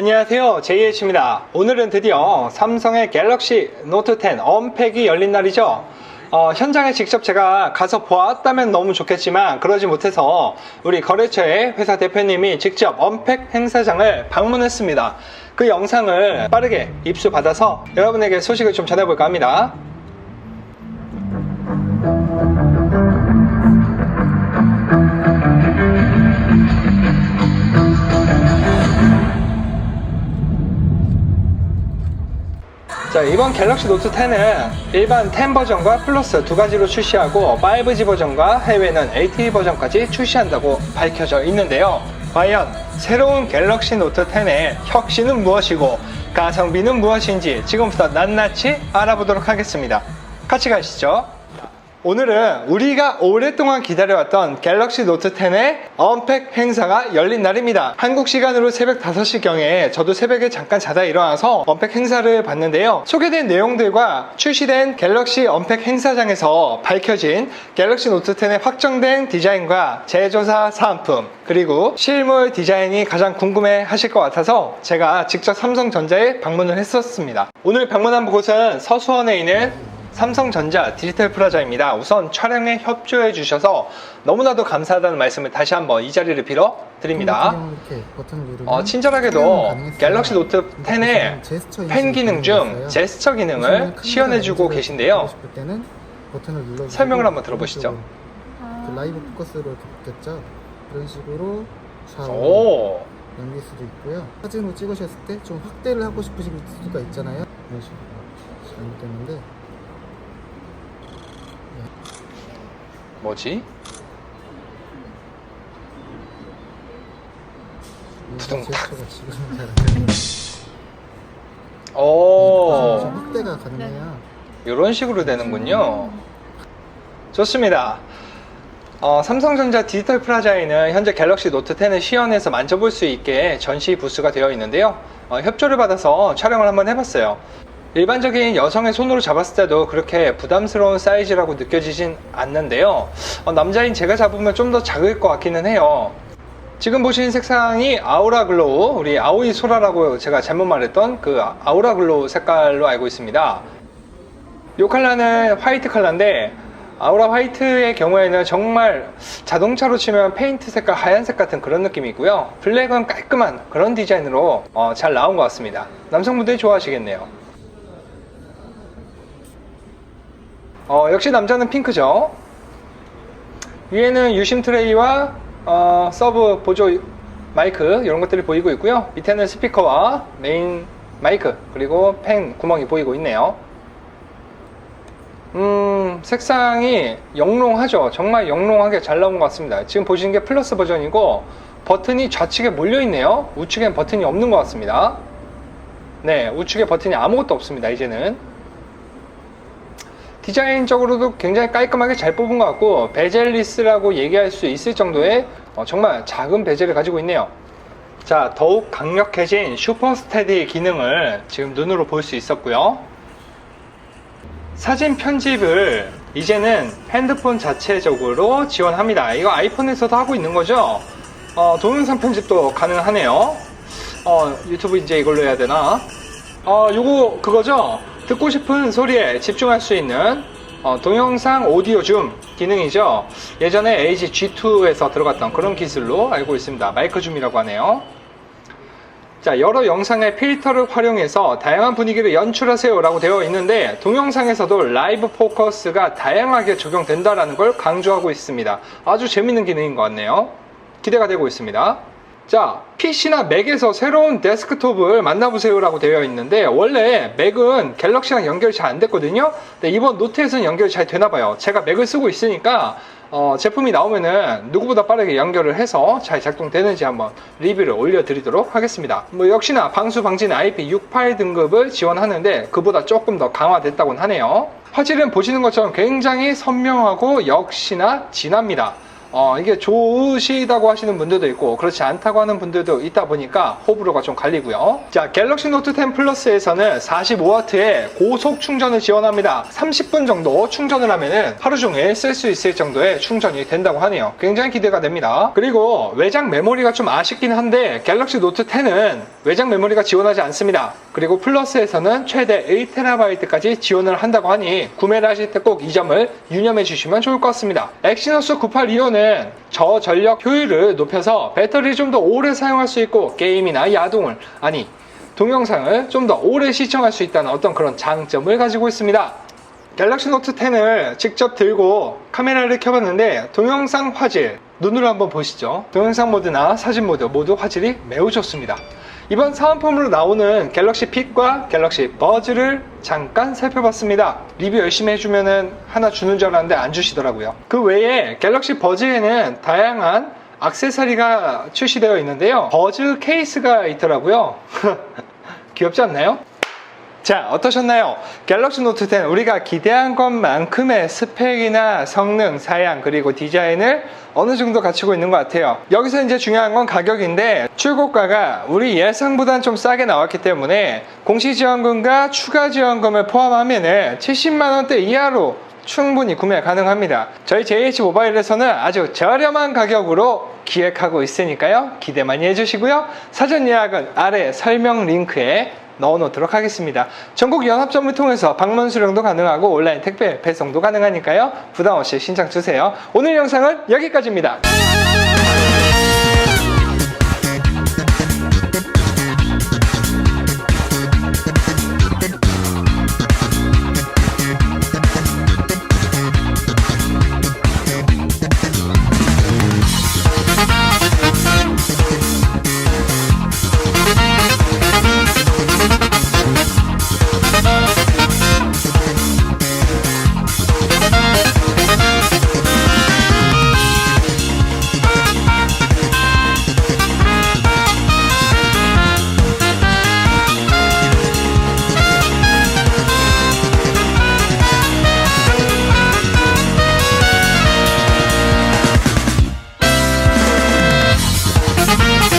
안녕하세요. JH입니다. 오늘은 드디어 삼성의 갤럭시 노트 10 언팩이 열린 날이죠. 어, 현장에 직접 제가 가서 보았다면 너무 좋겠지만 그러지 못해서 우리 거래처의 회사 대표님이 직접 언팩 행사장을 방문했습니다. 그 영상을 빠르게 입수받아서 여러분에게 소식을 좀 전해볼까 합니다 자 이번 갤럭시 노트 10은 일반 10 버전과 플러스 두 가지로 출시하고 5G 버전과 해외는 LTE 버전까지 출시한다고 밝혀져 있는데요. 과연 새로운 갤럭시 노트 10의 혁신은 무엇이고 가성비는 무엇인지 지금부터 낱낱이 알아보도록 하겠습니다. 같이 가시죠 오늘은 우리가 오랫동안 기다려왔던 갤럭시 노트 10의 언팩 행사가 열린 날입니다. 한국 시간으로 새벽 5시경에 저도 새벽에 잠깐 자다 일어나서 언팩 행사를 봤는데요. 소개된 내용들과 출시된 갤럭시 언팩 행사장에서 밝혀진 갤럭시 노트 10의 확정된 디자인과 제조사 사은품 그리고 실물 디자인이 가장 궁금해 하실 것 같아서 제가 직접 삼성전자에 방문을 했었습니다. 오늘 방문한 곳은 서수원에 있는 삼성전자 디지털 프라자입니다. 우선 촬영에 협조해 주셔서 너무나도 감사하다는 말씀을 다시 한번 이 자리를 빌어 드립니다. 버튼을 누르면 어, 친절하게도. 갤럭시 노트 이렇게 10의 제스처 펜 기능 중. 제스처 기능을 시연해 주고 계신데요. 설명을 한번 들어보시죠. 라이브 포커스로 이렇게 바뀌었죠. 이런 식으로 좌우 오, 넘길 수도 있고요. 사진으로 찍으셨을 때 좀 확대를 하고 싶으실 수가 있잖아요. 이런 식으로 잘못됐는데 뭐지? 이 두둥탁. 되는 오, 좀 확대가 가능해요. 이런 식으로 되는군요. 좋습니다. 어, 삼성전자 디지털 프라자에는 현재 갤럭시 노트 10을 시연해서 만져볼 수 있게 전시 부스가 되어 있는데요. 어, 협조를 받아서 촬영을 한번 해봤어요. 일반적인 여성의 손으로 잡았을 때도 그렇게 부담스러운 사이즈라고 느껴지진 않는데요. 어, 남자인 제가 잡으면 좀 더 작을 것 같기는 해요. 지금 보시는 색상이 아우라 글로우, 우리 아오이 소라라고 제가 잘못 말했던 그 아우라 글로우 색깔로 알고 있습니다. 이 컬러는 화이트 컬러인데 아우라 화이트의 경우에는 정말 자동차로 치면 페인트 색깔 하얀색 같은 그런 느낌이고요. 블랙은 깔끔한 그런 디자인으로 어, 잘 나온 것 같습니다. 남성분들이 좋아하시겠네요. 어, 역시 남자는 핑크죠. 위에는 유심 트레이와 어, 서브 보조 마이크 이런 것들이 보이고 있고요. 밑에는 스피커와 메인 마이크 그리고 펜 구멍이 보이고 있네요. 음, 색상이 영롱하죠. 정말 영롱하게 잘 나온 것 같습니다. 지금 보시는 게 플러스 버전이고 버튼이 좌측에 몰려 있네요. 우측엔 버튼이 없는 것 같습니다. 네, 우측에 버튼이 아무것도 없습니다. 이제는 디자인적으로도 굉장히 깔끔하게 잘 뽑은 것 같고 베젤리스라고 얘기할 수 있을 정도의 어, 정말 작은 베젤을 가지고 있네요. 자, 더욱 강력해진 슈퍼 스테디 기능을 지금 눈으로 볼 수 있었고요. 사진 편집을 이제는 핸드폰 자체적으로 지원합니다. 이거 아이폰에서도 하고 있는 거죠? 어, 동영상 편집도 가능하네요. 어, 유튜브 이제 이걸로 해야 되나? 어, 요거 그거죠? 듣고 싶은 소리에 집중할 수 있는 어, 동영상 오디오 줌 기능이죠. 예전에 LG G2에서 들어갔던 그런 기술로 알고 있습니다. 마이크 줌이라고 하네요. 자, 여러 영상의 필터를 활용해서 다양한 분위기를 연출하세요 라고 되어 있는데 동영상에서도 라이브 포커스가 다양하게 적용된다는 걸 강조하고 있습니다. 아주 재밌는 기능인 것 같네요. 기대가 되고 있습니다. 자, PC나 맥에서 새로운 데스크톱을 만나보세요 라고 되어 있는데 원래 맥은 갤럭시랑 연결이 잘 안 됐거든요. 근데 이번 노트에서는 연결이 잘 되나 봐요. 제가 맥을 쓰고 있으니까 어, 제품이 나오면은 누구보다 빠르게 연결을 해서 잘 작동되는지 한번 리뷰를 올려드리도록 하겠습니다. 뭐 역시나 방수 방지는 IP68 등급을 지원하는데 그보다 조금 더 강화됐다곤 하네요. 화질은 보시는 것처럼 굉장히 선명하고 역시나 진합니다. 어, 이게 좋으시다고 하시는 분들도 있고 그렇지 않다고 하는 분들도 있다 보니까 호불호가 좀 갈리고요. 자, 갤럭시 노트 10 플러스에서는 45W의 고속 충전을 지원합니다. 30분 정도 충전을 하면은 하루 종일 쓸 수 있을 정도의 충전이 된다고 하네요. 굉장히 기대가 됩니다. 그리고 외장 메모리가 좀 아쉽긴 한데 갤럭시 노트 10은 외장 메모리가 지원하지 않습니다. 그리고 플러스에서는 최대 1TB까지 지원을 한다고 하니 구매를 하실 때 꼭 이 점을 유념해 주시면 좋을 것 같습니다. 엑시노스 982 호는 저 전력 효율을 높여서 배터리를 좀더 오래 사용할 수 있고 게임이나 야동을 아니 동영상을 좀 더 오래 시청할 수 있다는 어떤 그런 장점을 가지고 있습니다. 갤럭시 노트 10을 직접 들고 카메라를 켜봤는데 동영상 화질 눈으로 한번 보시죠. 동영상 모드나 사진 모드 모두 화질이 매우 좋습니다. 이번 사은품으로 나오는 갤럭시 픽과 갤럭시 버즈를 잠깐 살펴봤습니다. 리뷰 열심히 해주면은 하나 주는 줄 알았는데 안 주시더라고요. 그 외에 갤럭시 버즈에는 다양한 액세서리가 출시되어 있는데요. 버즈 케이스가 있더라고요. 귀엽지 않나요? 자, 어떠셨나요? 갤럭시 노트 10 우리가 기대한 것만큼의 스펙이나 성능, 사양, 그리고 디자인을 어느 정도 갖추고 있는 것 같아요. 여기서 이제 중요한 건 가격인데 출고가가 우리 예상보다는 좀 싸게 나왔기 때문에 공시 지원금과 추가 지원금을 포함하면은 70만 원대 이하로 충분히 구매 가능합니다. 저희 JH 모바일에서는 아주 저렴한 가격으로 기획하고 있으니까요. 기대 많이 해주시고요. 사전 예약은 아래 설명 링크에 넣어 놓도록 하겠습니다. 전국 연합점을 통해서 방문 수령도 가능하고 온라인 택배 배송도 가능하니까요. 부담 없이 신청 주세요. 오늘 영상은 여기까지입니다.